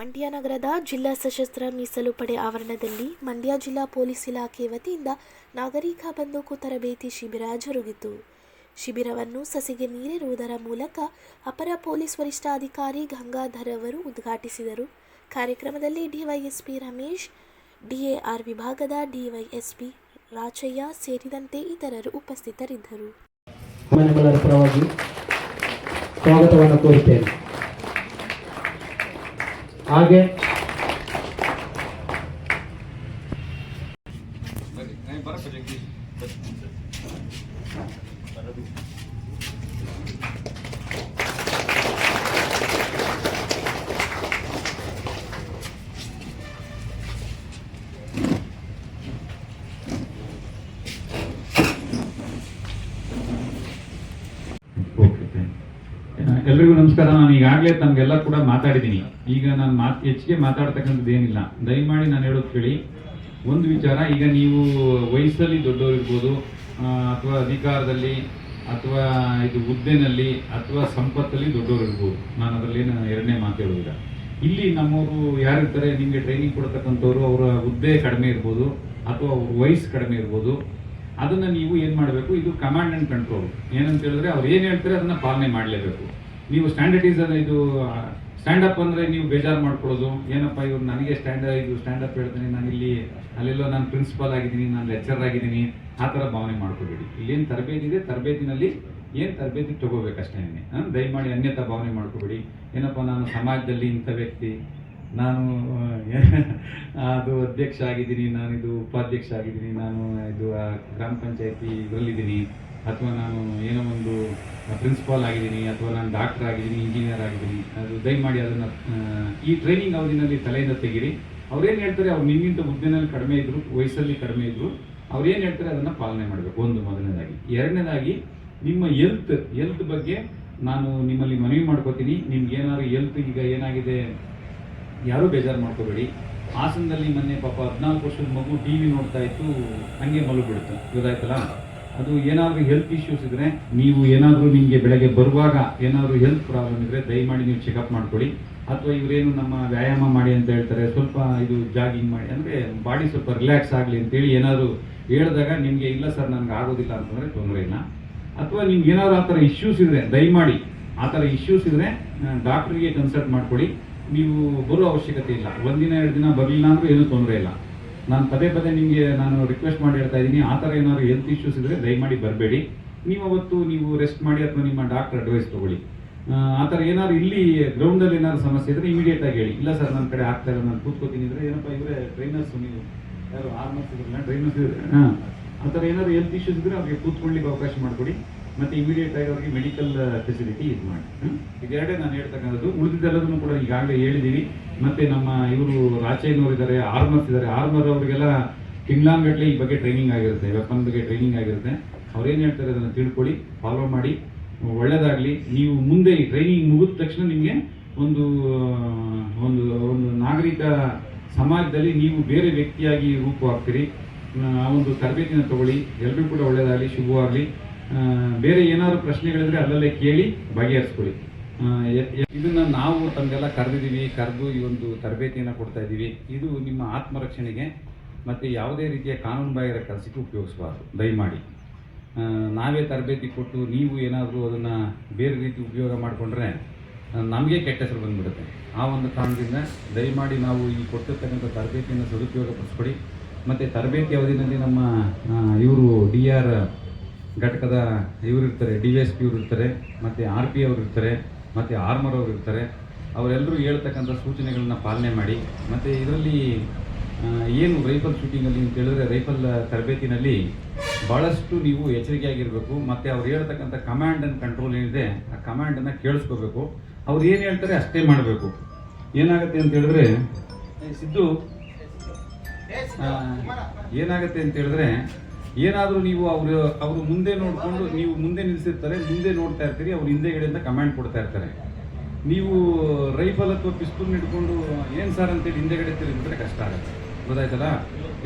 ಮಂಡ್ಯ ನಗರದ ಜಿಲ್ಲಾ ಸಶಸ್ತ್ರ ಮೀಸಲು ಪಡೆ ಆವರಣದಲ್ಲಿ ಮಂಡ್ಯ ಜಿಲ್ಲಾ ಪೊಲೀಸ್ ಇಲಾಖೆ ವತಿಯಿಂದ ನಾಗರಿಕ ಬಂದೂಕು ತರಬೇತಿ ಶಿಬಿರ ಜರುಗಿತು. ಶಿಬಿರವನ್ನು ಸಸಿಗೆ ನೀರಿರುವುದರ ಮೂಲಕ ಅಪರ ಪೊಲೀಸ್ ವರಿಷ್ಠಾಧಿಕಾರಿ ಗಂಗಾಧರ್ ಅವರು ಉದ್ಘಾಟಿಸಿದರು. ಕಾರ್ಯಕ್ರಮದಲ್ಲಿ ಡಿವೈಎಸ್ಪಿ ರಮೇಶ್, ಡಿಎಆರ್ ವಿಭಾಗದ ಡಿವೈಎಸ್ಪಿ ರಾಚಯ್ಯ ಸೇರಿದಂತೆ ಇತರರು ಉಪಸ್ಥಿತರಿದ್ದರು. ಹಾಗೆ ಎಲ್ರಿಗೂ ನಮಸ್ಕಾರ. ನಾನು ಈಗಾಗಲೇ ತಮಗೆಲ್ಲ ಕೂಡ ಮಾತಾಡಿದ್ದೀನಿ. ಈಗ ನಾನು ಮಾತು, ಹೆಚ್ಚಿಗೆ ಮಾತಾಡ್ತಕ್ಕಂಥದ್ದು ಏನಿಲ್ಲ ದಯಮಾಡಿ ನಾನು ಹೇಳೋದು ಕೇಳಿ. ಒಂದು ವಿಚಾರ, ಈಗ ನೀವು ವಯಸ್ಸಲ್ಲಿ ದೊಡ್ಡವರಿರ್ಬೋದು ಅಥವಾ ಅಧಿಕಾರದಲ್ಲಿ, ಅಥವಾ ಇದು ಹುದ್ದೆನಲ್ಲಿ, ಅಥವಾ ಸಂಪತ್ತಲ್ಲಿ ದೊಡ್ಡವರಿರ್ಬೋದು. ನಾನು ಅದರಲ್ಲಿ ಎರಡನೇ ಮಾತು ಹೇಳೋದಿಲ್ಲ. ಇಲ್ಲಿ ನಮ್ಮವರು ಯಾರಿರ್ತಾರೆ, ನಿಮಗೆ ಟ್ರೈನಿಂಗ್ ಕೊಡ್ತಕ್ಕಂಥವ್ರು, ಅವರ ಹುದ್ದೆ ಕಡಿಮೆ ಇರ್ಬೋದು, ಅಥವಾ ಅವ್ರ ವಯಸ್ಸು ಕಡಿಮೆ ಇರ್ಬೋದು. ಅದನ್ನ ನೀವು ಏನು ಮಾಡಬೇಕು? ಇದು ಕಮಾಂಡ್ ಆ್ಯಂಡ್ ಕಂಟ್ರೋಲ್ ಏನಂತ ಹೇಳಿದ್ರೆ ಅವ್ರು ಏನು ಹೇಳ್ತಾರೆ ಅದನ್ನ ಪಾಲನೆ ಮಾಡಲೇಬೇಕು. ನೀವು ಸ್ಟ್ಯಾಂಡರ್ಡೈಸ್ ಇದು ಸ್ಟ್ಯಾಂಡ್ ಅಪ್ ಅಂದ್ರೆ ನೀವು ಬೇಜಾರು ಮಾಡ್ಕೊಳ್ಳೋದು. ಏನಪ್ಪ ಇವ್ರು ನನಗೆ ಸ್ಟ್ಯಾಂಡ್ ಇದು ಸ್ಟ್ಯಾಂಡ್ ಅಪ್ ಹೇಳ್ತೀನಿ ನಾನು ಇಲ್ಲಿ ಅಲ್ಲೆಲ್ಲೋ ನಾನು ಪ್ರಿನ್ಸಿಪಾಲ್ ಆಗಿದ್ದೀನಿ, ನಾನು ಲೆಕ್ಚರ್ ಆಗಿದ್ದೀನಿ. ಆ ಥರ ಭಾವನೆ ಮಾಡ್ಕೋಬೇಡಿ. ಇಲ್ಲೇನು ತರಬೇತಿ ಇದೆ, ತರಬೇತಿನಲ್ಲಿ ಏನು ತರಬೇತಿ ತಗೋಬೇಕಷ್ಟೇ ದಯಮಾಡಿ ಅನ್ಯತಾ ಭಾವನೆ ಮಾಡ್ಕೋಬೇಡಿ. ಏನಪ್ಪ ನಾನು ಸಮಾಜದಲ್ಲಿ ಇಂಥ ವ್ಯಕ್ತಿ, ನಾನು ಅದು ಅಧ್ಯಕ್ಷ ಆಗಿದ್ದೀನಿ ನಾನು ಇದು ಉಪಾಧ್ಯಕ್ಷ ಆಗಿದ್ದೀನಿ, ನಾನು ಇದು ಗ್ರಾಮ ಪಂಚಾಯತಿ ಇದರಲ್ಲಿದ್ದೀನಿ. ಅಥವಾ ನಾನು ಏನೋ ಒಂದು ಪ್ರಿನ್ಸಿಪಾಲ್ ಆಗಿದ್ದೀನಿ, ಅಥವಾ ನಾನು ಡಾಕ್ಟರ್ ಆಗಿದ್ದೀನಿ ಇಂಜಿನಿಯರ್ ಆಗಿದ್ದೀನಿ, ಅದು ದಯಮಾಡಿ ಅದನ್ನು ಈ ಟ್ರೈನಿಂಗ್ ಅವಧಿನಲ್ಲಿ ತಲೆಯಿಂದ ತೆಗಿರಿ. ಅವ್ರೇನು ಹೇಳ್ತಾರೆ, ಅವ್ರು ನಿನ್ನಿಂದ ಹುದ್ದೆನಲ್ಲಿ ಕಡಿಮೆ ಇದ್ರು, ವಯಸ್ಸಲ್ಲಿ ಕಡಿಮೆ ಇದ್ರು ಅವ್ರೇನು ಹೇಳ್ತಾರೆ, ಅದನ್ನು ಪಾಲನೆ ಮಾಡಬೇಕು. ಒಂದು ಮೊದಲನೇದಾಗಿ. ಎರಡನೇದಾಗಿ, ನಿಮ್ಮ ಎಲ್ತ್ ಎಲ್ತ್ ಬಗ್ಗೆ ನಾನು ನಿಮ್ಮಲ್ಲಿ ಮನವಿ ಮಾಡ್ಕೋತೀನಿ. ನಿಮ್ಗೆ ಏನಾದ್ರು ಎಲ್ತ್ ಈಗ ಏನಾಗಿದೆ, ಯಾರೂ ಬೇಜಾರು ಮಾಡ್ಕೋಬೇಡಿ. ಹಾಸನದಲ್ಲಿ ಮೊನ್ನೆ ಪಾಪ ಹದಿನಾಲ್ಕು ವರ್ಷದ ಮಗು ಟಿ ವಿ ನೋಡ್ತಾ ಇತ್ತು, ಹಂಗೆ ಮಲಗಿಬಿಡ್ತು. ಗೊತ್ತಾಯ್ತಲ್ಲ? ಅದು ಏನಾದರೂ ಹೆಲ್ತ್ ಇಶ್ಯೂಸ್ ಇದ್ರೆ ನೀವು ಏನಾದರೂ ನಿಮಗೆ ಬೆಳಗ್ಗೆ ಬರುವಾಗ ಏನಾದರೂ ಹೆಲ್ತ್ ಪ್ರಾಬ್ಲಮ್ ಇದ್ರೆ ದಯಮಾಡಿ ನೀವು ಚೆಕಪ್ ಮಾಡ್ಕೊಳ್ಳಿ. ಅಥವಾ ಇವರೇನು ನಮ್ಮ ವ್ಯಾಯಾಮ ಮಾಡಿ ಅಂತ ಹೇಳ್ತಾರೆ, ಸ್ವಲ್ಪ ಇದು ಜಾಗಿಂಗ್ ಮಾಡಿ, ಅಂದರೆ ಬಾಡಿ ಸ್ವಲ್ಪ ರಿಲ್ಯಾಕ್ಸ್ ಆಗಲಿ ಅಂತೇಳಿ ಏನಾದರೂ ಹೇಳಿದಾಗ ನಿಮಗೆ ಇಲ್ಲ ಸರ್ ನನಗೆ ಆಗೋದಿಲ್ಲ ಅಂತಂದರೆ ತೊಂದರೆ ಇಲ್ಲ. ಅಥವಾ ನಿಮ್ಗೆ ಏನಾದ್ರು ಆ ಥರ ಇಶ್ಯೂಸ್ ಇದ್ರೆ ದಯಮಾಡಿ, ಆ ಥರ ಇಶ್ಯೂಸ್ ಇದ್ರೆ ಡಾಕ್ಟ್ರಿಗೆ ಕನ್ಸಲ್ಟ್ ಮಾಡ್ಕೊಳ್ಳಿ. ನೀವು ಬರೋ ಅವಶ್ಯಕತೆ ಇಲ್ಲ. ಒಂದಿನ, ಎರಡು ದಿನ ಬರಲಿಲ್ಲ ಅಂದ್ರೂ ಏನೂ ತೊಂದರೆ ಇಲ್ಲ. ನಾನು ಪದೇ ಪದೇ ನಿಮಗೆ ನಾನು ರಿಕ್ವೆಸ್ಟ್ ಮಾಡಿ ಹೇಳ್ತಾ ಇದ್ದೀನಿ. ಆ ಥರ ಏನಾದ್ರು ಹೆಲ್ತ್ ಇಶ್ಯೂಸ್ ಇದ್ರೆ ದಯಮಾಡಿ ಬರಬೇಡಿ. ನೀವು ಅವತ್ತು ನೀವು ರೆಸ್ಟ್ ಮಾಡಿ ಅಥವಾ ನಿಮ್ಮ ಡಾಕ್ಟರ್ ಅಡ್ವೈಸ್ ತೊಗೊಳ್ಳಿ. ಆ, ಥರ ಏನಾದ್ರು ಇಲ್ಲಿ ಗ್ರೌಂಡಲ್ಲಿ ಏನಾದ್ರು ಸಮಸ್ಯೆ ಇದ್ರೆ ಇಮಿಡಿಯೇಟ್ ಆಗಿ ಹೇಳಿ. ಇಲ್ಲ ಸರ್ ನನ್ನ ಕಡೆ ಆಗ್ತಾ ಇಲ್ಲ ನಾನು ಕೂತ್ಕೋತೀನಿ ಅಂದರೆ ಏನಪ್ಪ ಇವರೇ ಟ್ರೈನರ್ಸ್ ನೀವು ಯಾರು ಆರ್ಮರ್ಸ್ ಇದ್ರಲ್ಲ ಟ್ರೈನರ್ಸ್ ಇದ್ರೆ ಹಾಂ. ಆ ಥರ ಏನಾದ್ರು ಹೆಲ್ತ್ ಇಶ್ಯೂಸ್ ಇದ್ರೆ ಅವ್ರಿಗೆ ಕೂತ್ಕೊಳ್ಳಿಕ್ಕೆ ಅವಕಾಶ ಮಾಡಿಕೊಡಿ. ಮತ್ತೆ ಇಮಿಡಿಯೇಟ್ ಆಗಿ ಅವರಿಗೆ ಮೆಡಿಕಲ್ ಫೆಸಿಲಿಟಿ ಇದು ಮಾಡಿ? ಇದೆರಡೇ ನಾನು ಹೇಳ್ತಕ್ಕಂಥದ್ದು. ಉಳಿದಿದ್ದೆಲ್ಲದನ್ನು ಕೂಡ ಈಗಾಗಲೇ ಹೇಳಿದ್ದೀವಿ ಮತ್ತೆ ನಮ್ಮ ಇವರು ರಾಚಯ್ಯನವರು ಇದ್ದಾರೆ ಆರ್ಮರ್ಸ್ ಇದ್ದಾರೆ. ಆರ್ಮರ್ ಅವರಿಗೆಲ್ಲ ತಿಂಗಳಾನ್ಗಟ್ಲೆ ಈ ಬಗ್ಗೆ ಟ್ರೈನಿಂಗ್ ಆಗಿರುತ್ತೆ ವೆಪನ್ ಬಗ್ಗೆ ಟ್ರೈನಿಂಗ್ ಆಗಿರುತ್ತೆ. ಅವ್ರೇನು ಹೇಳ್ತಾರೆ ಅದನ್ನು ತಿಳ್ಕೊಳ್ಳಿ ಫಾಲೋ ಮಾಡಿ. ಒಳ್ಳೆಯದಾಗಲಿ ನೀವು ಮುಂದೆ ಈ ಟ್ರೈನಿಂಗ್ ಮುಗಿದ ತಕ್ಷಣ ನಿಮಗೆ ಒಂದು ಒಂದು ಒಂದು ನಾಗರಿಕ ಸಮಾಜದಲ್ಲಿ ನೀವು ಬೇರೆ ವ್ಯಕ್ತಿಯಾಗಿ ರೂಪವಾಗ್ತೀರಿ. ಆ, ಒಂದು ತರಬೇತಿನ ತಗೊಳ್ಳಿ. ಎಲ್ರಿಗೂ ಕೂಡ ಒಳ್ಳೇದಾಗಲಿ, ಶುಭವಾಗಲಿ. ಬೇರೆ ಏನಾದರೂ ಪ್ರಶ್ನೆಗಳಿದ್ರೆ ಅಲ್ಲಲ್ಲೇ ಕೇಳಿ ಬಗೆಹರಿಸ್ಕೊಳ್ಳಿ. ಇದನ್ನ ನಾವು ತಮಗೆಲ್ಲ ಕರೆದಿದ್ದೀವಿ ಕರೆದು ಈ ಒಂದು ತರಬೇತಿಯನ್ನು ಕೊಡ್ತಾ ಇದ್ದೀವಿ ಇದು ನಿಮ್ಮ ಆತ್ಮರಕ್ಷಣೆಗೆ ಮತ್ತೆ ಯಾವುದೇ ರೀತಿಯ ಕಾನೂನು ಬಾಹಿರ ಕೆಲಸಕ್ಕೆ ಉಪಯೋಗಿಸಬಾರ್ದು, ದಯಮಾಡಿ. ನಾವೇ ತರಬೇತಿ ಕೊಟ್ಟು ನೀವು ಏನಾದರೂ ಅದನ್ನು ಬೇರೆ ರೀತಿ ಉಪಯೋಗ ಮಾಡಿಕೊಂಡ್ರೆ ನಮಗೆ ಕೆಟ್ಟ ಹೆಸರು ಬಂದ್ಬಿಡುತ್ತೆ. ಆ ಒಂದು ಕಾರಣದಿಂದ ದಯಮಾಡಿ ನಾವು ಈ ಕೊಟ್ಟಿರ್ತಕ್ಕಂಥ ತರಬೇತಿಯನ್ನು ಸದುಪಯೋಗಪಡಿಸ್ಕೊಡಿ. ಮತ್ತು ತರಬೇತಿ ಅವಧಿನಲ್ಲಿ ನಮ್ಮ ಇವರು ಡಿ ಆರ್ ಘಟಕದ ಇವರು ಇರ್ತಾರೆ, ಡಿ ಎಸ್ ಪಿ ಇವರು ಇರ್ತಾರೆ, ಮತ್ತು ಆರ್ ಪಿ ಅವರು ಇರ್ತಾರೆ, ಮತ್ತು ಆರ್ಮರ್ ಅವರು ಇರ್ತಾರೆ. ಅವರೆಲ್ಲರೂ ಹೇಳ್ತಕ್ಕಂಥ ಸೂಚನೆಗಳನ್ನ ಪಾಲನೆ ಮಾಡಿ, ಮತ್ತು ಇದರಲ್ಲಿ ಏನು ರೈಫಲ್ ಶೂಟಿಂಗಲ್ಲಿ ಅಂತ ಹೇಳಿದ್ರೆ ರೈಫಲ್ ತರಬೇತಿನಲ್ಲಿ ಭಾಳಷ್ಟು ನೀವು ಎಚ್ಚರಿಕೆಯಾಗಿರಬೇಕು, ಮತ್ತು ಅವ್ರು ಹೇಳ್ತಕ್ಕಂಥ ಕಮಾಂಡ್ ಆ್ಯಂಡ್ ಕಂಟ್ರೋಲ್ ಏನಿದೆ, ಆ ಕಮಾಂಡನ್ನು ಕೇಳಿಸ್ಕೋಬೇಕು. ಅವ್ರು ಏನು ಹೇಳ್ತಾರೆ ಅಷ್ಟೇ ಮಾಡಬೇಕು. ಏನಾಗುತ್ತೆ ಅಂತ ಹೇಳಿದ್ರೆ ಸಿದ್ದು ಏನಾಗುತ್ತೆ ಅಂತ ಹೇಳಿದ್ರೆ ಏನಾದರೂ ನೀವು ಅವರು ಅವರು ಮುಂದೆ ನೋಡಿಕೊಂಡು ನೀವು ಮುಂದೆ ನಿಲ್ಲಿಸಿರ್ತಾರೆ ಮುಂದೆ ನೋಡ್ತಾ ಇರ್ತೀರಿ, ಅವ್ರು ಹಿಂದೆಗಡೆಯಿಂದ ಕಮಾಂಡ್ ಕೊಡ್ತಾ ಇರ್ತಾರೆ. ನೀವು ರೈಫಲ್ ಅಥವಾ ಪಿಸ್ತೂಲ್ ಹಿಡ್ಕೊಂಡು, ಏನು ಸರ್? ಅಂತೇಳಿ ಹಿಂದೆಗಡೆ ತಿರುಗಿದ್ರೆ ಕಷ್ಟ ಆಗುತ್ತೆ. ಗೊತ್ತಾಯ್ತಲ್ಲ?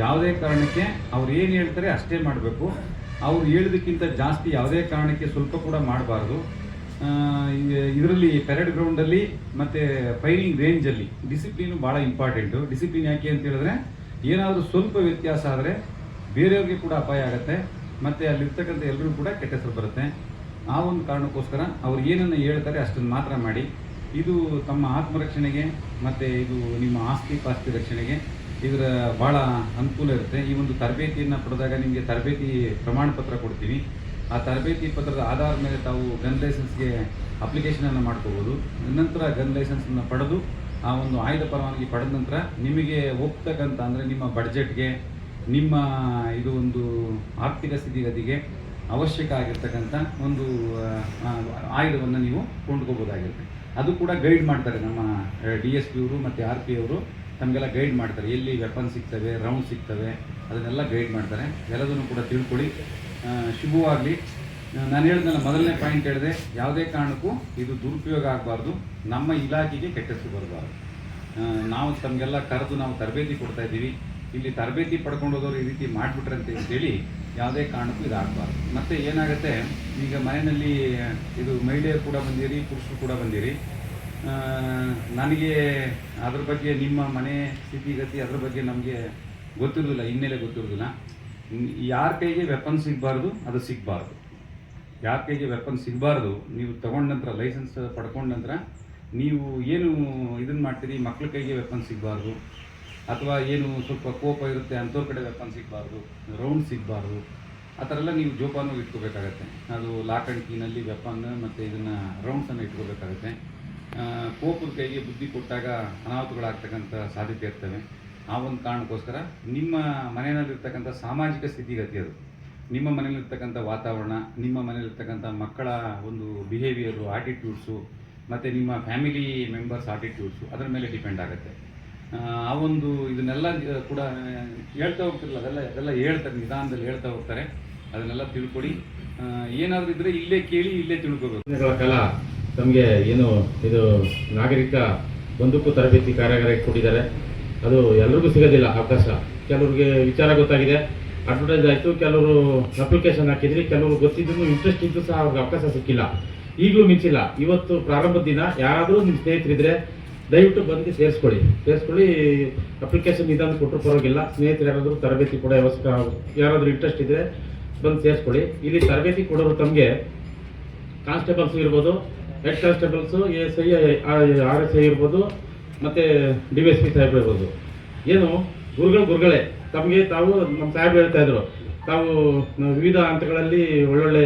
ಯಾವುದೇ ಕಾರಣಕ್ಕೆ ಅವ್ರು ಏನು ಹೇಳ್ತಾರೆ ಅಷ್ಟೇ ಮಾಡಬೇಕು. ಅವ್ರು ಹೇಳೋದಕ್ಕಿಂತ ಜಾಸ್ತಿ ಯಾವುದೇ ಕಾರಣಕ್ಕೆ ಸ್ವಲ್ಪ ಕೂಡ ಮಾಡಬಾರ್ದು. ಇದರಲ್ಲಿ ಪೆರೇಡ್ ಗ್ರೌಂಡಲ್ಲಿ ಮತ್ತು ಫೈರಿಂಗ್ ರೇಂಜಲ್ಲಿ ಡಿಸಿಪ್ಲಿನು ಭಾಳ ಇಂಪಾರ್ಟೆಂಟು ಡಿಸಿಪ್ಲಿನ್ ಯಾಕೆ ಅಂತ ಹೇಳಿದ್ರೆ, ಏನಾದರೂ ಸ್ವಲ್ಪ ವ್ಯತ್ಯಾಸ ಆದರೆ ಬೇರೆಯವ್ರಿಗೆ ಕೂಡ ಅಪಾಯ ಆಗುತ್ತೆ, ಮತ್ತು ಅಲ್ಲಿರ್ತಕ್ಕಂಥ ಎಲ್ಲರಿಗೂ ಕೂಡ ಕೆಟ್ಟ ಹೆಸರು ಬರುತ್ತೆ. ಆ ಒಂದು ಕಾರಣಕ್ಕೋಸ್ಕರ ಅವ್ರು ಏನನ್ನು ಹೇಳ್ತಾರೆ ಅಷ್ಟನ್ನು ಮಾತ್ರ ಮಾಡಿ. ಇದು ತಮ್ಮ ಆತ್ಮರಕ್ಷಣೆಗೆ, ಮತ್ತು ಇದು ನಿಮ್ಮ ಆಸ್ತಿ ಪಾಸ್ತಿ ರಕ್ಷಣೆಗೆ ಇದರ ಭಾಳ ಅನುಕೂಲ ಇರುತ್ತೆ. ಈ ಒಂದು ತರಬೇತಿಯನ್ನು ಪಡೆದಾಗ ನಿಮಗೆ ತರಬೇತಿ ಪ್ರಮಾಣ ಪತ್ರ ಕೊಡ್ತೀವಿ ಆ ತರಬೇತಿ ಪತ್ರದ ಆಧಾರದ ಮೇಲೆ ತಾವು ಗನ್ ಲೈಸೆನ್ಸ್ಗೆ ಅಪ್ಲಿಕೇಶನನ್ನು ಮಾಡ್ಕೋಬೋದು. ನಂತರ ಗನ್ ಲೈಸೆನ್ಸನ್ನು ಪಡೆದು ಆ ಒಂದು ಆಯುಧ ಪರವಾನಗಿ ಪಡೆದ ನಂತರ ನಿಮಗೆ ಒಪ್ತಕ್ಕಂಥ ಅಂದರೆ ನಿಮ್ಮ ಬಡ್ಜೆಟ್ಗೆ ನಿಮ್ಮ ಇದು ಒಂದು ಆರ್ಥಿಕ ಸ್ಥಿತಿಗತಿಗೆ ಅವಶ್ಯಕ ಆಗಿರ್ತಕ್ಕಂಥ ಒಂದು ಆಯುಧವನ್ನು ನೀವು ಕೊಂಡ್ಕೋಬೋದಾಗಿರುತ್ತೆ. ಅದು ಕೂಡ ಗೈಡ್ ಮಾಡ್ತಾರೆ ನಮ್ಮ ಡಿ ಎಸ್ ಪಿ ಅವರು ಮತ್ತು ಆರ್ ಪಿ ಅವರು. ತಮಗೆಲ್ಲ ಗೈಡ್ ಮಾಡ್ತಾರೆ. ಎಲ್ಲಿ ವೆಪನ್ ಸಿಗ್ತವೆ ರೌಂಡ್ ಸಿಗ್ತವೆ, ಅದನ್ನೆಲ್ಲ ಗೈಡ್ ಮಾಡ್ತಾರೆ. ಎಲ್ಲದನ್ನು ಕೂಡ ತಿಳ್ಕೊಳ್ಳಿ. ಶುಭವಾಗಲಿ. ನಾನು ಹೇಳಿದ್ನಲ್ಲ, ಮೊದಲನೇ ಪಾಯಿಂಟ್ ಹೇಳಿದೆ, ಯಾವುದೇ ಕಾರಣಕ್ಕೂ ಇದು ದುರುಪಯೋಗ ಆಗಬಾರ್ದು. ನಮ್ಮ ಇಲಾಖೆಗೆ ಕೆಟ್ಟ ಹೆಸರು ಬರಬಾರ್ದು ನಾವು ತಮಗೆಲ್ಲ ಕರೆದು ನಾವು ತರಬೇತಿ ಕೊಡ್ತಾ ಇದ್ದೀವಿ. ಇಲ್ಲಿ ತರಬೇತಿ ಪಡ್ಕೊಂಡೋದವ್ರು ಈ ರೀತಿ ಮಾಡಿಬಿಟ್ರೆ ಅಂತ ಹೇಳಿ ಯಾವುದೇ ಕಾರಣಕ್ಕೂ ಇದು ಆಗಬಾರ್ದು ಮತ್ತು ಏನಾಗುತ್ತೆ, ಈಗ ಮನೆಯಲ್ಲಿ ಇದು ಮಹಿಳೆಯರು ಕೂಡ ಬಂದಿರಿ, ಪುರುಷರು ಕೂಡ ಬಂದಿರಿ. ನನಗೆ ಅದ್ರ ಬಗ್ಗೆ ನಿಮ್ಮ ಮನೆ ಸ್ಥಿತಿಗತಿ ಅದ್ರ ಬಗ್ಗೆ ನಮಗೆ ಗೊತ್ತಿರೋದಿಲ್ಲ, ಹಿನ್ನೆಲೆ ಗೊತ್ತಿರೋದಿಲ್ಲ. ಯಾರ ಕೈಗೆ ವೆಪನ್ ಸಿಗಬಾರ್ದು, ಅದು ಸಿಗಬಾರ್ದು. ಯಾರ ಕೈಗೆ ವೆಪನ್ ಸಿಗಬಾರ್ದು, ನೀವು ತಗೊಂಡ ನಂತರ ಲೈಸೆನ್ಸ್ ಪಡ್ಕೊಂಡ ನಂತರ, ನೀವು ಏನು ಇದನ್ನು ಮಾಡ್ತೀರಿ ಮಕ್ಕಳ ಕೈಗೆ ವೆಪನ್ ಸಿಗಬಾರ್ದು. ಅಥವಾ ಏನು ಸ್ವಲ್ಪ ಕೋಪ ಇರುತ್ತೆ, ಅಂಥವ್ರ ಕಡೆ ವೆಪನ್ ಸಿಗಬಾರ್ದು ರೌಂಡ್ ಸಿಗಬಾರ್ದು, ಆ ಥರ ಎಲ್ಲ ನೀವು ಜೋಪಾನು ಇಟ್ಕೋಬೇಕಾಗತ್ತೆ. ಅದು ಲಾಕ್ ಆ್ಯಂಡ್ ಕೀನಲ್ಲಿ ವೆಪನ್ ಮತ್ತು ಇದನ್ನು ರೌಂಡ್ಸನ್ನು ಇಟ್ಕೋಬೇಕಾಗತ್ತೆ. ಕೋಪದ ಕೈಗೆ ಬುದ್ಧಿ ಕೊಟ್ಟಾಗ ಅನಾಹುತಗಳಾಗ್ತಕ್ಕಂಥ ಸಾಧ್ಯತೆ ಇರ್ತವೆ. ಆ ಒಂದು ಕಾರಣಕ್ಕೋಸ್ಕರ ನಿಮ್ಮ ಮನೆಯಲ್ಲಿರ್ತಕ್ಕಂಥ ಸಾಮಾಜಿಕ ಸ್ಥಿತಿಗತಿ ಅದು. ನಿಮ್ಮ ಮನೇಲಿರ್ತಕ್ಕಂಥ ವಾತಾವರಣ, ನಿಮ್ಮ ಮನೇಲಿರ್ತಕ್ಕಂಥ ಮಕ್ಕಳ ಒಂದು ಬಿಹೇವಿಯರು ಆಟಿಟ್ಯೂಡ್ಸು ಮತ್ತು ನಿಮ್ಮ ಫ್ಯಾಮಿಲಿ ಮೆಂಬರ್ಸ್ ಆಟಿಟ್ಯೂಡ್ಸು ಅದರ ಮೇಲೆ ಡಿಪೆಂಡ್ ಆಗುತ್ತೆ. ಆ, ಒಂದು ಇದನ್ನೆಲ್ಲ ಕೂಡ ಹೇಳ್ತಾ ಹೋಗ್ತಿರಲ್ಲ ಅದೆಲ್ಲ ಅದೆಲ್ಲ ಹೇಳ್ತಾರೆ ನಿಧಾನದಲ್ಲಿ ಹೇಳ್ತಾ ಹೋಗ್ತಾರೆ. ಅದನ್ನೆಲ್ಲ ತಿಳ್ಕೊಡಿ. ಏನಾದರೂ ಇದ್ದರೆ ಇಲ್ಲೇ ಕೇಳಿ ಇಲ್ಲೇ ತಿಳ್ಕೊಬೇಕು. ಕಾಲ ತಮಗೆ ಏನು ಇದು ನಾಗರಿಕ ಬಂದೂಕು ತರಬೇತಿ ಕಾರ್ಯಾಗಾರ ಕೊಟ್ಟಿದ್ದಾರೆ. ಅದು ಎಲ್ರಿಗೂ ಸಿಗೋದಿಲ್ಲ ಅವಕಾಶ. ಕೆಲವ್ರಿಗೆ ವಿಚಾರ ಗೊತ್ತಾಗಿದೆ. ಅಡ್ವರ್ಟೈಸ್ ಆಯಿತು ಕೆಲವರು ಅಪ್ಲಿಕೇಶನ್ ಹಾಕಿದ್ರಿ ಕೆಲವರು ಗೊತ್ತಿದ್ರು ಇಂಟ್ರೆಸ್ಟ್ ಇದ್ದು ಸಹ ಅವ್ರಿಗೆ ಅವಕಾಶ ಸಿಕ್ಕಿಲ್ಲ. ಈಗಲೂ ಮಿಂಚಿಲ್ಲ. ಇವತ್ತು ಪ್ರಾರಂಭದ ದಿನ ಯಾರಾದರೂ ನಿಮ್ಮ ಸ್ನೇಹಿತರಿದ್ರೆ ದಯವಿಟ್ಟು ಬಂದು ಸೇರಿಸ್ಕೊಳ್ಳಿ. ಸೇರಿಸ್ಕೊಳ್ಳಿ ಅಪ್ಲಿಕೇಶನ್ ನಿಧಾನ ಕೊಟ್ಟರು ಪರವಾಗಿಲ್ಲ. ಸ್ನೇಹಿತರು ಯಾರಾದರೂ ತರಬೇತಿ ಕೊಡೋ ಅವಶ್ಯಕ ಯಾರಾದರೂ ಇಂಟ್ರೆಸ್ಟ್ ಇದ್ದರೆ ಬಂದು ಸೇರಿಸ್ಕೊಳ್ಳಿ. ಇಲ್ಲಿ ತರಬೇತಿ ಕೊಡೋರು ತಮಗೆ ಕಾನ್ಸ್ಟೇಬಲ್ಸ್ ಇರ್ಬೋದು head constables S I R S I ಇರ್ಬೋದು, ಮತ್ತು ಡಿ ಎಸ್ ಪಿ ಸಾಹೇಬ್ರು ಇರ್ಬೋದು. ಏನು? ಗುರುಗಳು ಗುರುಗಳೇ. ತಮಗೆ ತಾವು ನಮ್ಮ ಸಾಹೇಬ್ ಹೇಳ್ತಾಯಿದ್ರು ತಾವು ವಿವಿಧ ಹಂತಗಳಲ್ಲಿ ಒಳ್ಳೊಳ್ಳೆ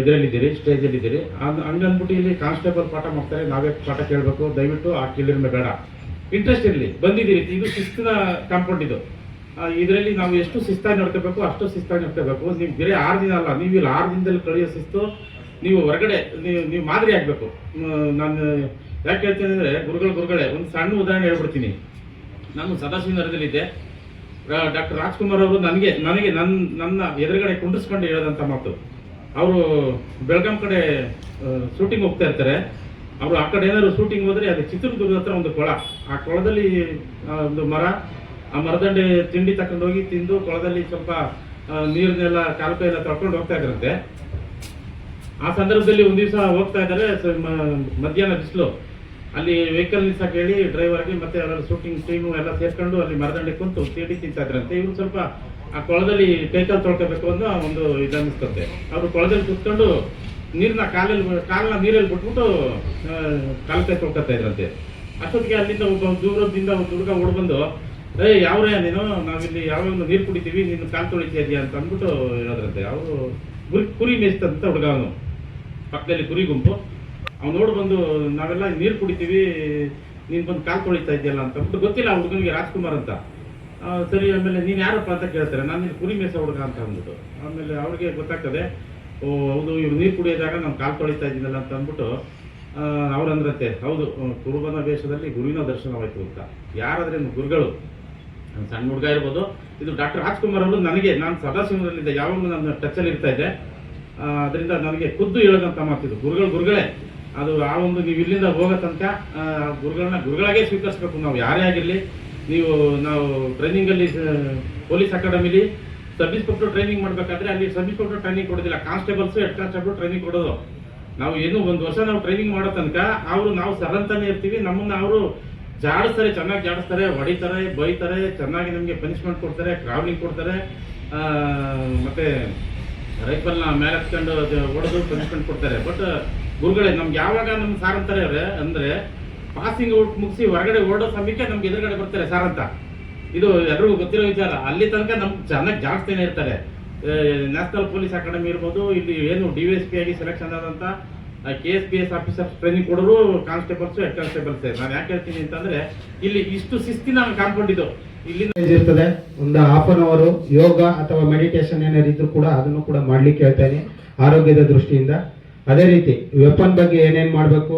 ಇದರಲ್ಲಿದ್ದೀರಿ ಸ್ಟೇಜಲ್ಲಿದ್ದೀರಿ ಹಂಗನ್ಬಿಟ್ಟು ಇಲ್ಲಿ ಕಾನ್ಸ್ಟೇಬಲ್ ಪಾಠ ಮಾಡ್ತಾರೆ. ನಾವೇ ಪಾಠ ಕೇಳಬೇಕು. ದಯವಿಟ್ಟು ಆ ಕೇಳಿರ್ಮೆ ಬೇಡ. ಇಂಟ್ರೆಸ್ಟ್ ಇರಲಿ. ಬಂದಿದ್ದೀರಿ. ಇದು ಶಿಸ್ತಿನ ಕಾಂಪೌಂಡ್ ಇದು. ಇದರಲ್ಲಿ ನಾವು ಎಷ್ಟು ಶಿಸ್ತಾಗಿ ನೋಡ್ಕೋಬೇಕು, ಅಷ್ಟು ಶಿಸ್ತಾಗಿ ನೋಡ್ಕೋಬೇಕು. ನೀವು ಬೇರೆ ಆರು ದಿನ ಅಲ್ಲ, ನೀವು ಇಲ್ಲಿ ಆರು ದಿನದಲ್ಲಿ ಕಳೆಯೋ ಶಿಸ್ತು, ನೀವು ಹೊರಗಡೆ, ನೀವು ನೀವು ಮಾದರಿ ಆಗಬೇಕು. ನಾನು ಯಾಕೆ ಹೇಳ್ತೀನಿ ಅಂದರೆ, ಗುರುಗಳು ಗುರುಗಳೇ, ಒಂದು ಸಣ್ಣ ಉದಾಹರಣೆ ಹೇಳ್ಬಿಡ್ತೀನಿ. ನಾನು ಸದಾಶಿವನಗರದಲ್ಲಿದ್ದೆ. ಡಾಕ್ಟರ್ ರಾಜ್ಕುಮಾರ್ ಅವರು ನನಗೆ ನನಗೆ ನನ್ನ ನನ್ನ ಎದುರುಗಡೆ ಕುಂಡಿಸ್ಕೊಂಡು ಹೇಳೋದಂಥ ಮಾತು. ಅವರು ಬೆಳಗಾಂ ಕಡೆ ಶೂಟಿಂಗ್ ಹೋಗ್ತಾ ಇರ್ತಾರೆ. ಅವರು ಆ ಕಡೆ ಏನಾದ್ರು ಶೂಟಿಂಗ್ ಹೋದ್ರೆ ಅದು ಚಿತ್ರದುರ್ಗದ ಹತ್ರ ಒಂದು ಕೊಳ. ಆ ಕೊಳದಲ್ಲಿ ಒಂದು ಮರ. ಆ ಮರದಂಡೆ ತಿಂಡಿ ತಕೊಂಡು ಹೋಗಿ ತಿಂದು ಕೊಳದಲ್ಲಿ ಸ್ವಲ್ಪ ನೀರನ್ನೆಲ್ಲ ಕೈ ಎಲ್ಲ ತಳ್ಕೊಂಡು ಹೋಗ್ತಾ ಇದ್ರಂತೆ. ಆ ಸಂದರ್ಭದಲ್ಲಿ ಒಂದು ದಿವಸ ಹೋಗ್ತಾ ಇದ್ದಾರೆ ಮಧ್ಯಾಹ್ನ ಬಿಸಿಲು. ಅಲ್ಲಿ ವೆಹಿಕಲ್ ನಿಲ್ಸಕ್ಕೆ ಹೇಳಿ ಡ್ರೈವರ್ಗೆ ಮತ್ತೆ ಶೂಟಿಂಗ್ ಟೀಮು ಎಲ್ಲ ಸೇರ್ಕೊಂಡು ಅಲ್ಲಿ ಮರದಂಡೆ ಕುಂತು, ತಿಂಡಿ ತಿಂತಾ ಇದ್ರಂತೆ. ಇವ್ರು ಸ್ವಲ್ಪ ಆ ಕೊಳದಲ್ಲಿ ಕೈಕಾಲು ತೊಳ್ಕೋಬೇಕು ಅನ್ನೋ ಒಂದು ಇದನ್ನಿಸ್ತಂತೆ ಅವರು ಕೊಳದಲ್ಲಿ ಕುತ್ಕೊಂಡು ನೀರನ್ನ ಕಾಲಲ್ಲಿ ಕಾಲನ್ನ ನೀರಲ್ಲಿ ಬಿಟ್ಬಿಟ್ಟು ಕಾಲು ಕೈ ತೊಳ್ಕೊತಾ ಇದ್ರಂತೆ. ಅಷ್ಟೊತ್ತಿಗೆ ಅಲ್ಲಿಂದ ಒಬ್ಬ ದೂರದಿಂದ ಒಂದು ಹುಡುಗ ಓಡ್ಬಂದು, ಏ, ಯಾವ್ರೇ ನೀನು? ನಾವಿಲ್ಲಿ ಯಾವಾಗಲೂ ನೀರು ಕುಡಿತೀವಿ, ನೀನು ಕಾಲು ತೊಳಿತಾ ಇದೆಯಾ? ಅಂತ ಅಂದ್ಬಿಟ್ಟು ಹೇಳೋದ್ರಂತೆ ಅವರು ಗುರಿ, ಕುರಿ ಮೇಯಿಸ್ತಂತ ಹುಡುಗ ಅವನು. ಪಕ್ಕದಲ್ಲಿ ಕುರಿ ಗುಂಪು. ಅವ್ನು ನೋಡ್ಬಂದು, ನಾವೆಲ್ಲ ನೀರು ಕುಡಿತೀವಿ, ನೀನು ಬಂದು ಕಾಲು ತೊಳಿತಾ ಇದೆಯಲ್ಲ? ಅಂತ ಅಂದ್ಬಿಟ್ಟು, ಗೊತ್ತಿಲ್ಲ ಆ ಹುಡುಗನಿಗೆ ರಾಜ್ಕುಮಾರ್ ಅಂತ. ಸರಿ, ಆಮೇಲೆ ನೀನು ಯಾರಪ್ಪ ಅಂತ ಕೇಳ್ತಾರೆ. ನಾನು ಇಲ್ಲಿ ಕುರಿ ಮೇಸ ಹುಡುಗ ಅಂತ ಅಂದ್ಬಿಟ್ಟು. ಆಮೇಲೆ ಅವ್ರಿಗೆ ಗೊತ್ತಾಗ್ತದೆ, ಓ, ಹೌದು, ಇವ್ರು ನೀರು ಕುಡಿಯೋದಾಗ ನಾನು ಕಾಲು ತೊಳಿತಾ ಇದ್ದೀನಲ್ಲ ಅಂತ ಅಂದ್ಬಿಟ್ಟು ಅವ್ರು ಅಂದ್ರಂತೆ, ಹೌದು ಕುರುಬನ ವೇಷದಲ್ಲಿ ಗುರುವಿನ ದರ್ಶನವಾಯಿತು ಅಂತ. ಯಾರಾದ್ರೆ ಗುರುಗಳು ಸಣ್ಣ ಹುಡುಗ ಇರ್ಬೋದು, ಇದು ಡಾಕ್ಟರ್ ರಾಜ್ಕುಮಾರ್ ಅವರು ನನಗೆ, ನಾನು ಸದಾಶಿವನಲ್ಲಿದ್ದೆ ಯಾವಾಗಲೂ ನನ್ನ ಟಚಲ್ಲಿ ಇರ್ತಾ ಇದ್ದೆ. ಅದರಿಂದ ನನಗೆ ಖುದ್ದು ಹೇಳೋದಂತ ಮಾತಿದ್ರು ಗುರುಗಳು ಗುರುಗಳೇ, ಅದು ಆ ಒಂದು ನೀವು ಇಲ್ಲಿಂದ ಹೋಗೋ ಗುರುಗಳನ್ನ ಗುರುಗಳಾಗೇ ಸ್ವೀಕರಿಸ್ಬೇಕು. ನಾವು ಯಾರೇ ಆಗಿರಲಿ ನೀವು ನಾವು ಟ್ರೈನಿಂಗಲ್ಲಿ ಪೊಲೀಸ್ ಅಕಾಡೆಮಿಲಿ ಸಬ್ ಇನ್ಸ್ಪೆಕ್ಟರ್ ಟ್ರೈನಿಂಗ್ ಮಾಡಬೇಕಾದ್ರೆ ಅಲ್ಲಿ ಸಬ್ ಇನ್ಸ್ಪೆಕ್ಟರ್ ಟ್ರೈನಿಂಗ್ ಕೊಡೋದಿಲ್ಲ. ಕಾನ್ಸ್ಟೇಬಲ್ಸ್ ಹೆಡ್ ಕಾನ್ಸ್ಟೇಬಲ್ ಟ್ರೈನಿಂಗ್ ಕೊಡೋದು. ನಾವು ಏನು ಒಂದು ವರ್ಷ ನಾವು ಟ್ರೈನಿಂಗ್ ಮಾಡೋ ತನಕ ಅವರು ನಾವು ಸರ್ ಅಂತಾನೆ ಇರ್ತೀವಿ. ನಮ್ಮನ್ನ ಅವರು ಜಾಡಿಸ್ತಾರೆ, ಚೆನ್ನಾಗಿ ಜಾಡಿಸ್ತಾರೆ, ಹೊಡಿತಾರೆ, ಬೈತಾರೆ, ಚೆನ್ನಾಗಿ ನಮಗೆ ಪನಿಷ್ಮೆಂಟ್ ಕೊಡ್ತಾರೆ ಟ್ರಾವೆಲಿಂಗ್ ಕೊಡ್ತಾರೆ. ಮತ್ತು ರೈಫಲ್ನ ಮೇಲೆ ಹತ್ಕೊಂಡು ಹೊಡೆದು ಪನಿಷ್ಮೆಂಟ್ ಕೊಡ್ತಾರೆ. ಬಟ್ ಗುರುಗಳೇ, ನಮ್ಗೆ ಯಾವಾಗ ನಮ್ಗೆ ಸಾರ್ ಅಂತಾರೆ ಅವ್ರೆ, ಅಂದ್ರೆ ಪಾಸಿಂಗ್ ಔಟ್ ಮುಗಿಸಿ ಹೊರಗಡೆ ಓಡೋ ಸಮಯಕ್ಕೆ ನಮ್ಗೆ ಎದುರುಗಡೆ ಬರ್ತಾರೆ ಸರ್ ಅಂತ. ಇದು ಎಲ್ರಿಗೂ ಗೊತ್ತಿರೋ ವಿಚಾರ. ಅಲ್ಲಿ ತನಕ ನಮ್ಗೆ ಚೆನ್ನಾಗಿ ಜಾಸ್ತಿನೇ ಇರ್ತಾರೆ. ನ್ಯಾಷನಲ್ ಪೊಲೀಸ್ ಅಕಾಡೆಮಿ ಇರ್ಬೋದು, ಇಲ್ಲಿ ಏನು ಡಿ ಎಸ್ ಪಿ ಆಗಿ ಸೆಲೆಕ್ಷನ್ ಆದಂತ K S P S officer training ಕೊಡೋರು ಕಾನ್ಸ್ಟೇಬಲ್ಸ್ ಹೆಡ್ ಕಾನ್ಸ್ಟೇಬಲ್ಸ್ ನಾನು ಯಾಕೆ ಹೇಳ್ತೀನಿ ಅಂತಂದ್ರೆ, ಇಲ್ಲಿ ಇಷ್ಟು ಶಿಸ್ತಿನ ನಾನು ಇದು ಇಲ್ಲಿ ಇರ್ತದೆ. ಒಂದು ಹಾಫ್ ಅನ್ ಅವರು ಯೋಗ ಅಥವಾ ಮೆಡಿಟೇಷನ್ ಏನಾದ್ರು ಇದ್ರು ಕೂಡ ಅದನ್ನು ಕೂಡ ಮಾಡ್ಲಿಕ್ಕೆ ಹೇಳ್ತೇನೆ ಆರೋಗ್ಯದ ದೃಷ್ಟಿಯಿಂದ. ಅದೇ ರೀತಿ ವೆಪನ್ ಬಗ್ಗೆ ಏನೇನ್ ಮಾಡಬೇಕು?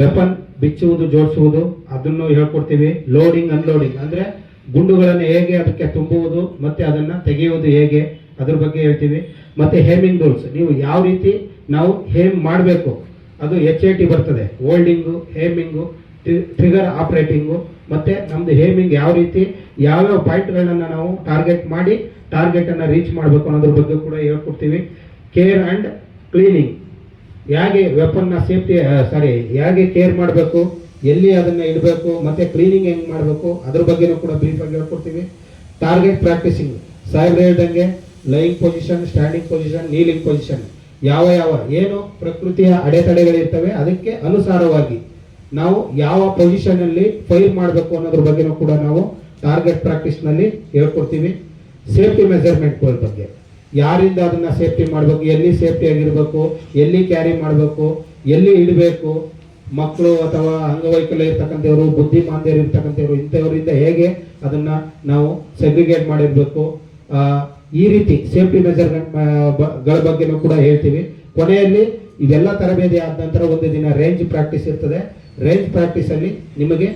ವೆಪನ್ ಬಿಚ್ಚುವುದು, ಜೋಡಿಸುವುದು, ಅದನ್ನು ಹೇಳ್ಕೊಡ್ತೀವಿ. ಲೋಡಿಂಗ್ ಅನ್ಲೋಡಿಂಗ್ ಅಂದ್ರೆ ಗುಂಡುಗಳನ್ನು ಹೇಗೆ ಅದಕ್ಕೆ ತುಂಬುವುದು, ಮತ್ತೆ ಅದನ್ನ ತೆಗೆಯುವುದು ಹೇಗೆ, ಅದ್ರ ಬಗ್ಗೆ ಹೇಳ್ತೀವಿ. ಮತ್ತೆ ಹೇಮಿಂಗ್ ರೂಲ್ಸ್ ನೀವು ಯಾವ ರೀತಿ ನಾವು ಹೇಮ್ ಮಾಡಬೇಕು, ಅದು ಎಚ್ ಐ ಟಿ ಬರ್ತದೆ. ಓಲ್ಡಿಂಗು ಹೇಮಿಂಗು ಟ್ರಿಗರ್ ಆಪ್ರೇಟಿಂಗು ಮತ್ತೆ ನಮ್ದು ಹೇಮಿಂಗ್ ಯಾವ ರೀತಿ ಯಾವ್ಯಾವ ಪಾಯಿಂಟ್ಗಳನ್ನು ನಾವು ಟಾರ್ಗೆಟ್ ಮಾಡಿ ಟಾರ್ಗೆಟ್ ಅನ್ನ ರೀಚ್ ಮಾಡಬೇಕು ಅನ್ನೋದ್ರ ಬಗ್ಗೆ ಕೂಡ ಹೇಳ್ಕೊಡ್ತೀವಿ. ಕೇರ್ ಅಂಡ್ ಕ್ಲೀನಿಂಗ್ ಹೇಗೆ ವೆಪನ್ನ ಸೇಫ್ಟಿ ಸಾರಿ ಹೇಗೆ ಕೇರ್ ಮಾಡಬೇಕು, ಎಲ್ಲಿ ಅದನ್ನ ಇಡಬೇಕು, ಮತ್ತೆ ಕ್ಲೀನಿಂಗ್ ಹೆಂಗ್ ಮಾಡಬೇಕು, ಅದ್ರ ಬಗ್ಗೆನೂ ಕೂಡ ಬ್ರೀಫ್ ಆಗಿ ಹೇಳ್ಕೊಡ್ತೀವಿ. ಟಾರ್ಗೆಟ್ ಪ್ರಾಕ್ಟೀಸಿಂಗ್ ಸಾಹೇಬ್ರು ಹೇಳ್ದಂಗೆ lying position standing position kneeling position ಯಾವ ಯಾವ, ಏನು ಪ್ರಕೃತಿಯ ಅಡೆತಡೆಗಳಿರ್ತವೆ, ಅದಕ್ಕೆ ಅನುಸಾರವಾಗಿ ನಾವು ಯಾವ ಪೊಸಿಷನ್ ಅಲ್ಲಿ ಫೈರ್ ಮಾಡಬೇಕು ಅನ್ನೋದ್ರ ಬಗ್ಗೆನೂ ಕೂಡ ನಾವು ಟಾರ್ಗೆಟ್ ಪ್ರಾಕ್ಟೀಸ್ನಲ್ಲಿ ಹೇಳ್ಕೊಡ್ತೀವಿ. ಸೇಫ್ಟಿ ಮೆಜರ್ಮೆಂಟ್ಗಳ ಬಗ್ಗೆ. ಯಾರಿಂದ ಅದನ್ನ ಸೇಫ್ಟಿ ಮಾಡಬೇಕು? ಎಲ್ಲಿ ಸೇಫ್ಟಿ ಆಗಿರ್ಬೇಕು? ಎಲ್ಲಿ ಕ್ಯಾರಿ ಮಾಡಬೇಕು? ಎಲ್ಲಿ ಇಡಬೇಕು? ಮಕ್ಕಳು ಅಥವಾ ಅಂಗವೈಕಲ್ಯ ಇರ್ತಕ್ಕಂಥವ್ರು, ಬುದ್ಧಿಮಾಂದ್ಯರು ಇರ್ತಕ್ಕಂಥವ್ರು, ಇಂಥವರಿಂದ ಹೇಗೆ ಅದನ್ನ ನಾವು ಸೆಗ್ರಿಗೇಟ್ ಮಾಡಿರ್ಬೇಕು? ಈ ರೀತಿ ಸೇಫ್ಟಿ ಮೆಜರ್ಮೆಂಟ್ಗಳ ಬಗ್ಗೆನೂ ಕೂಡ ಹೇಳ್ತೀವಿ. ಕೊನೆಯಲ್ಲಿ ಇದೆಲ್ಲ ತರಬೇತಿ ಆದ ನಂತರ ಒಂದು ದಿನ ರೇಂಜ್ ಪ್ರಾಕ್ಟೀಸ್ ಇರ್ತದೆ. ರೇಂಜ್ ಪ್ರಾಕ್ಟೀಸ್ ಅಲ್ಲಿ ನಿಮಗೆ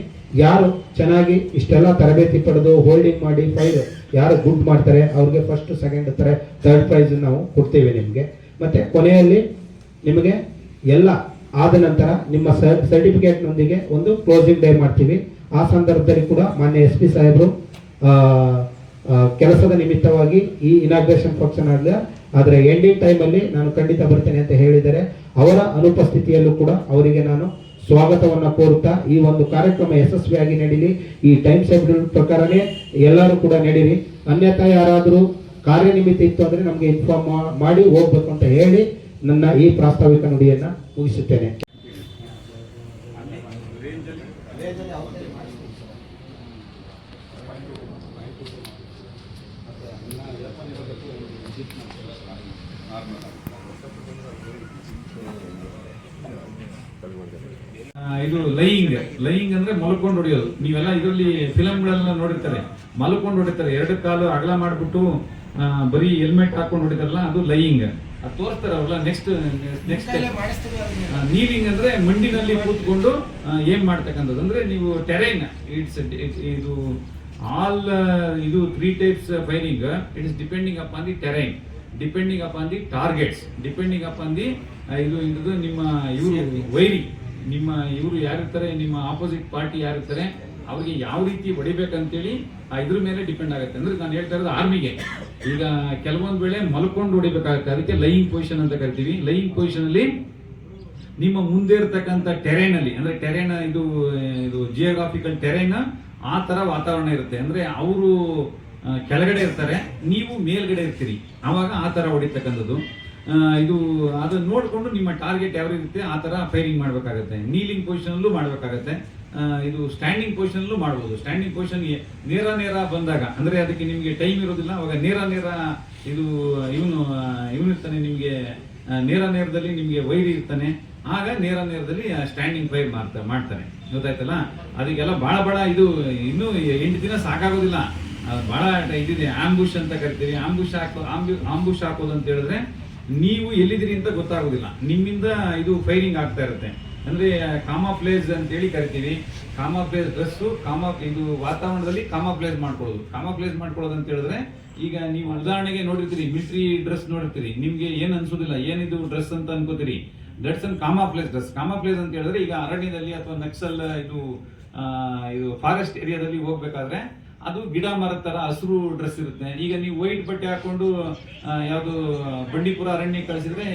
ಯಾರು ಚೆನ್ನಾಗಿ ಇಷ್ಟೆಲ್ಲ ತರಬೇತಿ ಪಡೆದು ಹೋಲ್ಡಿಂಗ್ ಮಾಡಿ ಫೈಲ್ ಯಾರು ಗುಡ್ ಮಾಡ್ತಾರೆ, ಅವ್ರಿಗೆ ಫಸ್ಟ್ ಸೆಕೆಂಡ್ ತರ ಥರ್ಡ್ ಪ್ರೈಸ್ ನಾವು ಕೊಡ್ತೇವೆ ನಿಮಗೆ. ಮತ್ತೆ ಕೊನೆಯಲ್ಲಿ ನಿಮಗೆ ಎಲ್ಲ ಆದ ನಂತರ ನಿಮ್ಮ ಸರ್ಟಿಫಿಕೇಟ್ ನೊಂದಿಗೆ ಒಂದು ಕ್ಲೋಸಿಂಗ್ ಡೇ ಮಾಡ್ತೀವಿ. ಆ ಸಂದರ್ಭದಲ್ಲಿ ಕೂಡ ಮಾನ್ಯ ಎಸ್ ಪಿ ಸಾಹೇಬರು ಕೆಲಸದ ನಿಮಿತ್ತವಾಗಿ ಈ ಇನಾಗ್ರೇಷನ್ ಫಂಕ್ಷನ್ ಆಗಲಿ ಆದರೆ ಎಂಡಿಂಗ್ ಟೈಮಲ್ಲಿ ನಾನು ಖಂಡಿತ ಬರ್ತೇನೆ ಅಂತ ಹೇಳಿದರೆ ಅವರ ಅನುಪಸ್ಥಿತಿಯಲ್ಲೂ ಕೂಡ ಅವರಿಗೆ ನಾನು ಸ್ವಾಗತವನ್ನ ಕೋರುತ್ತಾ ಈ ಒಂದು ಕಾರ್ಯಕ್ರಮ ಯಶಸ್ವಿಯಾಗಿ ನಡೀಲಿ. ಈ ಟೈಮ್ ಶೆಡ್ಯೂಲ್ ಪ್ರಕಾರನೇ ಎಲ್ಲರೂ ಕೂಡ ನಡೀರಿ. ಅನ್ಯಥಾ ಯಾರಾದರೂ ಕಾರ್ಯನಿಮಿತ್ತ ಇತ್ತು ಅಂದರೆ ನಮಗೆ ಇನ್ಫಾರ್ಮ್ ಮಾಡಿ ಹೋಗ್ಬೇಕು ಅಂತ ಹೇಳಿ ನನ್ನ ಈ ಪ್ರಾಸ್ತಾವಿಕ ನುಡಿಯನ್ನು ಮುಗಿಸುತ್ತೇನೆ. ಇದು ಲೈಯಿಂಗ್ ಲೈಯಿಂಗ್ ಅಂದ್ರೆ ಮಲ್ಕೊಂಡು ಹೊಡೆಯೋದು. ನೀವೆಲ್ಲ ಇದರಲ್ಲಿ ಫಿಲಮ್ಗಳೆಲ್ಲ ನೋಡಿರ್ತಾರೆ. ಮಲ್ಕೊಂಡು ಹೊಡಿತಾರೆ. ಎರಡು ಕಾಲು ಅಗಲ ಮಾಡ್ಬಿಟ್ಟು ಬರೀ ಹೆಲ್ಮೆಟ್ ಹಾಕೊಂಡು ಹೊಡಿತಾರಲ್ಲ ಅದು ಲೈಯಿಂಗ್. ಅದು ತೋರಿಸ್ತಾರೆ ಅವ್ರಲ್ಲ ನೆಕ್ಸ್ಟ್ ನೆಕ್ಸ್ಟ್ ನೀಲಿಂಗ್ ಅಂದ್ರೆ ಮಂಡಿನಲ್ಲಿ ಕೂತ್ಕೊಂಡು ಏನ್ ಮಾಡ್ತಕ್ಕಂಥದ್ದು? ಅಂದ್ರೆ ನೀವು ಟೆರೈನ್ ಇಟ್ಸ್ ಇದು ಆಲ್ ಇದು three types firing it is depending on the terrain depending upon the targets depending upon the ಇದು ಇದು ನಿಮ್ಮ ಇವರು ವೈರಿ ನಿಮ್ಮ ಇವರು ಯಾರಿರ್ತಾರೆ ನಿಮ್ಮ ಆಪೋಸಿಟ್ ಪಾರ್ಟಿ ಯಾರಿರ್ತಾರೆ ಅವ್ರಿಗೆ ಯಾವ ರೀತಿ ಹೊಡಿಬೇಕಂತೇಳಿ ಆ ಇದ್ರ ಮೇಲೆ ಡಿಪೆಂಡ್ ಆಗುತ್ತೆ. ಅಂದ್ರೆ ನಾನು ಹೇಳ್ತಾ ಇರೋದು ಆರ್ಮಿಗೆ ಈಗ ಕೆಲವೊಂದು ವೇಳೆ ಮಲ್ಕೊಂಡು ಹೊಡಿಬೇಕಾಗುತ್ತೆ. ಅದಕ್ಕೆ ಲೈಯಿಂಗ್ ಪೊಸಿಷನ್ ಅಂತ ಕರಿತೀವಿ. ಲೈಯಿಂಗ್ ಪೊಸಿಷನ್ ಅಲ್ಲಿ ನಿಮ್ಮ ಮುಂದೆ ಇರತಕ್ಕಂಥ ಟೆರೇನ್ ಅಲ್ಲಿ ಅಂದ್ರೆ ಟೆರೇನ್ ಇದು ಇದು ಜಿಯೋಗ್ರಾಫಿಕಲ್ ಟೆರೇನ್ ಆ ತರ ವಾತಾವರಣ ಇರುತ್ತೆ. ಅಂದ್ರೆ ಅವರು ಕೆಳಗಡೆ ಇರ್ತಾರೆ, ನೀವು ಮೇಲ್ಗಡೆ ಇರ್ತೀರಿ. ಆವಾಗ ಆ ಥರ ಹೊಡಿತಕ್ಕಂಥದ್ದು. ಇದು, ಅದನ್ನ ನೋಡಿಕೊಂಡು ನಿಮ್ಮ ಟಾರ್ಗೆಟ್ ಯಾವ ಆ ಥರ ಫೈರಿಂಗ್ ಮಾಡಬೇಕಾಗುತ್ತೆ. ನೀಲಿಂಗ್ ಪೊಸಿಷನಲ್ಲೂ ಮಾಡಬೇಕಾಗತ್ತೆ. ಇದು ಸ್ಟ್ಯಾಂಡಿಂಗ್ ಪೊಸಿಷನಲ್ಲೂ ಮಾಡ್ಬೋದು. ಸ್ಟ್ಯಾಂಡಿಂಗ್ ಪೊಸಿಷನ್ ನೇರ ನೇರ ಬಂದಾಗ, ಅಂದ್ರೆ ಅದಕ್ಕೆ ನಿಮಗೆ ಟೈಮ್ ಇರೋದಿಲ್ಲ ಅವಾಗ ನೇರ ನೇರ ಇದು, ಇವನು ಇವನು ಇರ್ತಾನೆ ನಿಮಗೆ ನೇರ ನೇರದಲ್ಲಿ ನಿಮಗೆ ವೈರಿ ಇರ್ತಾನೆ. ಆಗ ನೇರ ನೇರದಲ್ಲಿ ಸ್ಟ್ಯಾಂಡಿಂಗ್ ಫೈರ್ ಮಾಡ್ತಾ, ಮಾಡ್ತಾನೆ. ಗೊತ್ತಾಯ್ತಲ್ಲ? ಅದಕ್ಕೆಲ್ಲ ಬಹಳ ಬಹಳ ಇದು, ಇನ್ನೂ ಎಂಟು ದಿನ ಸಾಕಾಗೋದಿಲ್ಲ. ಅದು ಬಹಳ ಇದಿದೆ ಆಂಬುಷ್ ಅಂತ ಕರಿತೀವಿ. ಆಂಬುಷ್ ಹಾಕೋ ಆಂಬುಷ್ ಹಾಕೋದು ಅಂತ ಹೇಳಿದ್ರೆ ನೀವು ಎಲ್ಲಿದ್ದೀರಿ ಅಂತ ಗೊತ್ತಾಗೋದಿಲ್ಲ. ನಿಮ್ಮಿಂದ ಇದು ಫೈರಿಂಗ್ ಆಗ್ತಾ ಇರುತ್ತೆ. ಅಂದ್ರೆ ಕಾಮಾಫ್ಲೇಸ್ ಅಂತೇಳಿ ಕರಿತೀವಿ. ಕಾಮಾಫ್ಲೇಸ್ ಡ್ರೆಸ್ಸು ಕಾಮಾ ಇದು ವಾತಾವರಣದಲ್ಲಿ ಕಾಮಾಫ್ಲೇಸ್ ಮಾಡ್ಕೊಳ್ಳೋದು. ಕಾಮಾಪ್ಲೇಸ್ ಮಾಡ್ಕೊಳ್ಳೋದು ಅಂತ ಹೇಳಿದ್ರೆ, ಈಗ ನೀವು ಉದಾಹರಣೆಗೆ ನೋಡಿರ್ತೀರಿ ಮಿಸ್ಟ್ರಿ ಡ್ರೆಸ್ ನೋಡಿರ್ತೀರಿ. ನಿಮಗೆ ಏನು ಅನ್ಸೋದಿಲ್ಲ, ಏನಿದು ಡ್ರೆಸ್ ಅಂತ ಅನ್ಕೋತೀರಿ. ದಟ್ಸ್ ಅನ್ ಕಾಮಾಫ್ಲೇಸ್ ಡ್ರೆಸ್ ಕಾಮಾಪ್ಲೇಸ್ ಅಂತ ಹೇಳಿದ್ರೆ, ಈಗ ಅರಣ್ಯದಲ್ಲಿ ಅಥವಾ ನಕ್ಸಲ್ ಇದು ಇದು ಫಾರೆಸ್ಟ್ ಏರಿಯಾದಲ್ಲಿ ಹೋಗ್ಬೇಕಾದ್ರೆ ಅದು ಗಿಡ ಮರದ ಥರ ಹಸಿರು ಡ್ರೆಸ್ ಇರುತ್ತೆ. ಈಗ ನೀವು ವೈಟ್ ಬಟ್ಟೆ ಹಾಕೊಂಡು ಯಾವುದು, ಬಂಡೀಪುರ ಅರಣ್ಯ ಕಳಿಸಿದ್ರೆ,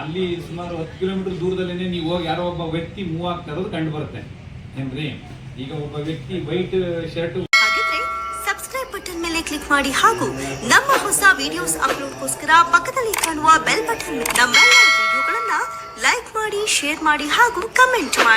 ಅಲ್ಲಿ ಸುಮಾರು ಹತ್ತು ಕಿಲೋಮೀಟರ್ ದೂರದಲ್ಲೇ ನೀವು ಹೋಗಿ ಯಾರೋ ಒಬ್ಬ ವ್ಯಕ್ತಿ ಮೂವ್ ಆಗ್ತಾ ಕಂಡು ಬರುತ್ತೆ. ಏನ್ರಿ? ಈಗ ಒಬ್ಬ ವ್ಯಕ್ತಿ ವೈಟ್ ಶರ್ಟ್ ಸಬ್ಸ್ಕ್ರೈಬ್ ಬಟನ್ ಮೇಲೆ ಕ್ಲಿಕ್ ಮಾಡಿ ಹಾಗೂ ನಮ್ಮ ಹೊಸ ವಿಡಿಯೋಸ್ ಅಪ್ಲೋಡ್ಗೋಸ್ಕರ ಪಕ್ಕದಲ್ಲಿ ಕಾಣುವ ಬೆಲ್ ಬಟನ್ ನಮ್ಮೆಲ್ಲ ವಿಡಿಯೋಗಳನ್ನ ಲೈಕ್ ಮಾಡಿ ಶೇರ್ ಮಾಡಿ ಹಾಗೂ ಕಮೆಂಟ್ ಮಾಡಿ.